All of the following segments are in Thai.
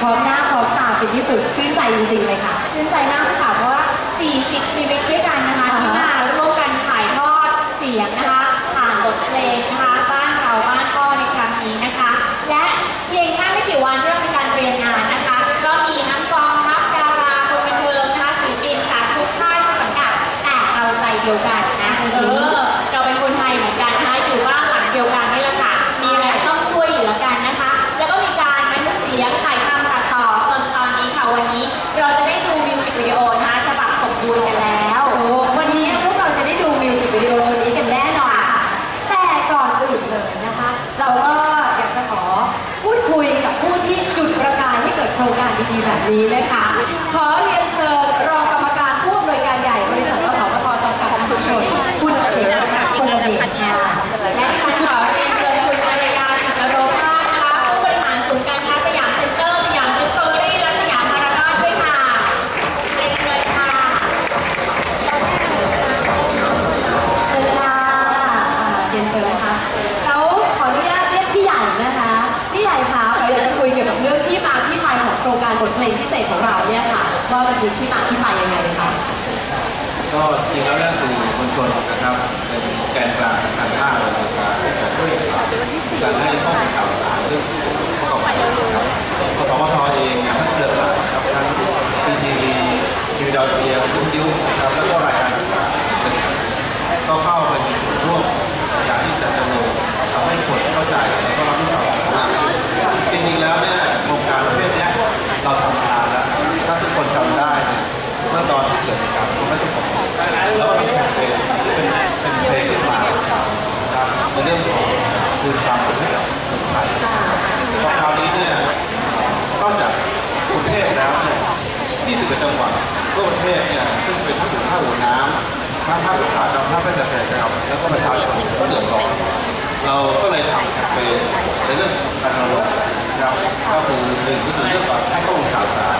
พร้อมหน้าพร้อมตาเป็นที่สุดชื่นใจจริง ๆ เลยค่ะ ชื่นใจมากค่ะเพราะว่า 40 ชีวิตด้วยกันนะคะ ที่มาร่วมกันถ่ายทอดเสียงนะคะ ผ่านบทเพลงนะคะบ้านเราบ้านพ่อในครั้งนี้นะคะ และเพียงแค่ไม่กี่วันที่เรามีการเรียมงานนะคะ ก็มีทั้งกองทัพดาราคนบันเทิงนะคะศิลปินจากทุกค่ายทุกสังกัดแต่เราใจเดียวกัน เลยนะคะ เราก็อยากจะขอพูดคุยกับผู้ที่จุดประกายให้เกิดโครงการดีๆแบบนี้นะคะ ขอเรียนเชิญรองกรรมการผู้อำนวยการใหญ่บริษัทอสมทจำกัดมหาชนคุณเขมรัตน์พลเดชค่ะและ รงการบทเพลงพิเศษของเราเนี่ยค่ะว่ามันมีที่มาที่ไปยังไงคะก็จริงแล้วเนี่ยสื่อมวลชนนะครับเป็นแกนกลางสำคัญมากเลยในการที่จะช่วยการให้ข้อมูลข่าวสารเรื่องประกอบการครับกสมทเองทั้งเครือข่ายครับทั้งพีทีวีทีวีดาวเทียมวิทยุนะครับแล้วก็รายการต่างๆก็เข้า ตอนที่เกิดเหตุการณ์ไม่สงบแล้วก็มีแคมเปญที่เป็นเป็นเพลงขึ้นมานะครับในเรื่องของคืนความสุขให้กับคนไทยพราะคราวนี้เนี่ยนอกจากกรุงเทพแล้วเนี่ย20กว่าจังหวัดทั่วประเทศเนี่ยซึ่งเป็นทั้งถึงภาหัวน้ำทั้งภาคอุตสาหกรรมภาคเกษตรกรรมแล้วก็ประชาชนเขาเดือดร้อนเราก็เลยทำแคมเปญในเรื่องการรณรงค์นะครับก็คือหนึ่งก็คือเรื่องของให้ข้อมูลข่าวสาร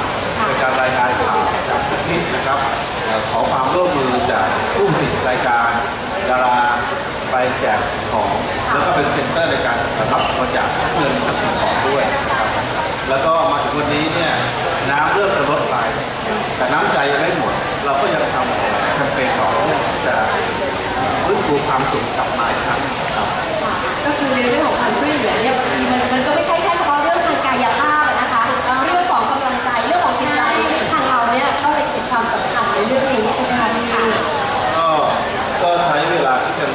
รายงานข่าวจากทุกที่นะครับเอ่อขอความร่วมมือจากผู้ผลิตรายการดาราไปแจกของ แล้วก็เป็นเซ็นเตอร์ในการรับบริจาคเงินกับสิ่งของด้วยนะครับแล้วก็มาถึงวันนี้เนี่ยน้ำเริ่มจะลดไปแต่ น้ำใจยังไม่หมด เราก็ยังทำแคมเปญต่อเพื่อที่จะฟื้นฟูความสุขกลับมาอีกครั้งครับค่ะก็คือในเรื่องของความช่วยเหลือเนี่ยบางทีมันมันก็ไม่ใช่แค่เฉพาะเรื่องทางกายภาพอะนะคะเรื่องของกำลังใจเรื่องของจิตใจซึ่งทางเราเนี่ยก็เลยเห็นความสำคัญในเรื่องนี้ใช่ไหมคะพี่ค่ะก็ก็ใช้เวลาที่เป็น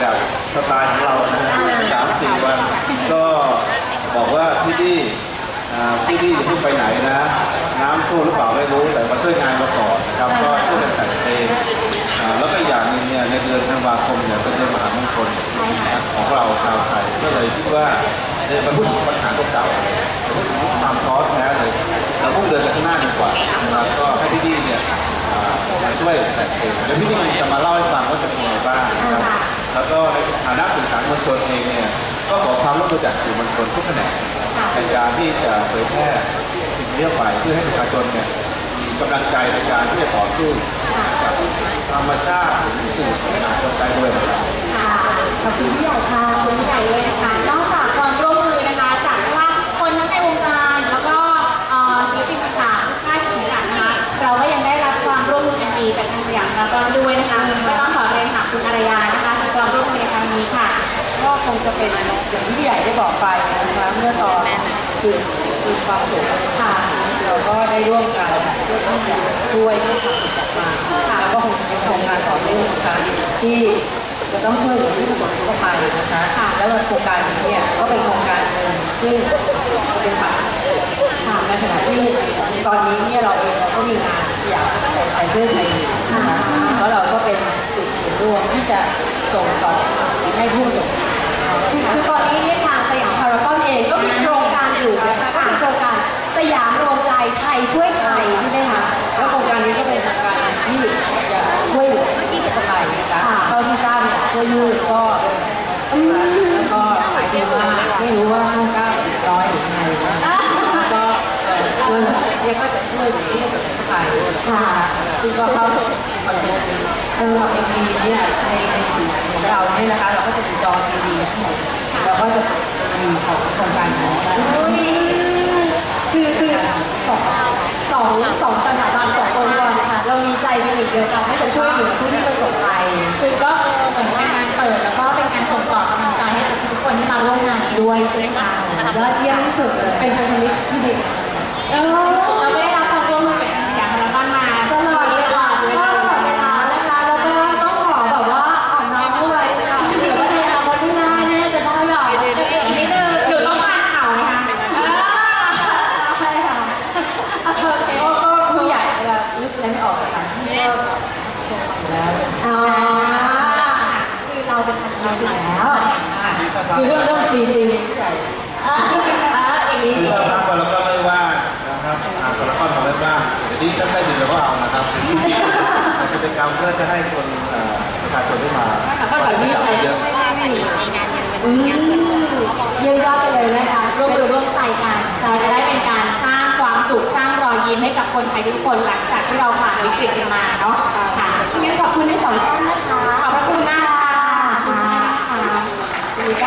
แบบสไตล์ของเรานะฮะสามสี่วัน ก็บอกว่าพี่ดีอ่า พี่ดีอย่าเพิ่งไปไหนนะ น้ำท่วมหรือเปล่าไม่รู้แต่มาช่วยงานเราก่อนนะครับก็ช่วยกันแต่งเพลงอ่าแล้วก็อย่างหนึงเนี่ยในเดือนธันวาคมเนี่ยเป็นเดือนมหามงคลของเราชาวไทยก็เลยคิดว่าเดินมาพูดถึงปัญหาเก่าๆพูดถึงความท้อแท้เลยเราต้องเดินไปข้างหน้าดีกว่านะครับก็ให้พี่ดีเนี่ยอ่ามาช่วยแต่งเพลงเดี๋ยวพี่นิ่มจะมาเล่าให้ฟังว่าจะเป็นยังไงบ้างนะครับแล้วก็ในฐานะสื่อสารมวลชนเองเนี่ยก็ขอความร่วมมือจากสื่อมวลชนทุกแขนง ในการที่จะเผยแพร่สิ่งเรียกไปเพื่อให้ประชาชนเนี่ยมีกำลังใจในการที่จะต่อสู้กับธรรมชาติหรืออื่นๆในคนใจด้วยนะครับค่ะขอบคุณพี่ใหญ่ค่ะ ค่ะก็คงจะเป็นอย่างที่พี่ใหญ่ได้บอกไปนะคะเมื่อตอนคือคืนความสุขค่ะเราก็ได้ร่วมกันเพื่อที่จะช่วยให้ความสุขกลับมาแล้วก็คงจะเป็นโครงการต่อเนื่องนะคะที่จะต้องช่วยเหลือผู้ประสบอุทกภัยนะคะแล้วโครงการนี้เนี่ยก็เป็นโครงการหนึ่งซึ่งเป็นปัจค่ะในขณะที่ตอนนี้เนี่ยเราเองเราก็มีงานอยากใส่เสื้อไทยนะคะแล้วเราก็เป็นจุดศูนย์รวมที่จะส่งต่อให้ผู้ประสบ คือคือตอนนี้เนี่ยทางสยามพารากอนเองก็มีโครงการอยู่นะคะก็คือโครงการสยามรวมใจไทยช่วยไทยใช่ไหมคะ แล้วโครงการนี้ก็เป็นโครงการที่จะช่วยเหลือผู้ประสบภัยนะคะค่ะ เท่าที่ทราบเนี่ยเสื้อยืดก็แล้วก็หมายถึงว่าไม่รู้ว่าช่วงเก้าหรือร้อยหรือยังไงนะแล้วก็เอ่อเงินเนี่ยก็จะช่วยเหลือผู้ประสบภัยนะคะซึ่งก็เข้าคอนเสิร์ตนี้ เออเอ็มดีเนี่ยในในสื่อของเราเนี่ยนะคะ เราก็จะมีจอทีวีทั้งหมดเราก็จะมีของโครงการของเราคือคือสองสองสองสถาบันสององค์กรนะคะเรามีใจเป็นหนึ่งเดียวกันที่จะช่วยเหลือผู้ที่ประสบภัยคือก็เหมือนเป็นการเปิดแล้วก็เป็นการส่งต่อกำลังใจให้กับทุกคนที่มาร่วมงานด้วยใช่ไหมคะยอดเยี่ยมที่สุดเลยเป็นพันธมิตรที่ดีเออ คือเรื่องเรื่องฟรีฟรีใหญ่อ่าอีกนิดคือถ้าพักไปแล้วก็ไม่ว่างนะครับอ่านตัวละครมาไม่ว่างเดี๋ยวนี้ฉันได้ดีแล้วก็เอานะครับกิจะเป็รรมเพื่อจะให้คนประชาชนได้มาก็ขายที่ไทเยอะอืมเยี่ยมยอดไปเลยนะคะร่วมมือร่วมใจกันจะได้เป็นการสร้างความสุขสร้างรอยยิ้มให้กับคนไทยทุกคนหลังจากที่เราผ่านวิกฤตันมาเนาะค่ะงั้นขอบคุณทั้งสองท่านนะคะขอบพระคุณมากค่ะค่ะดีใจ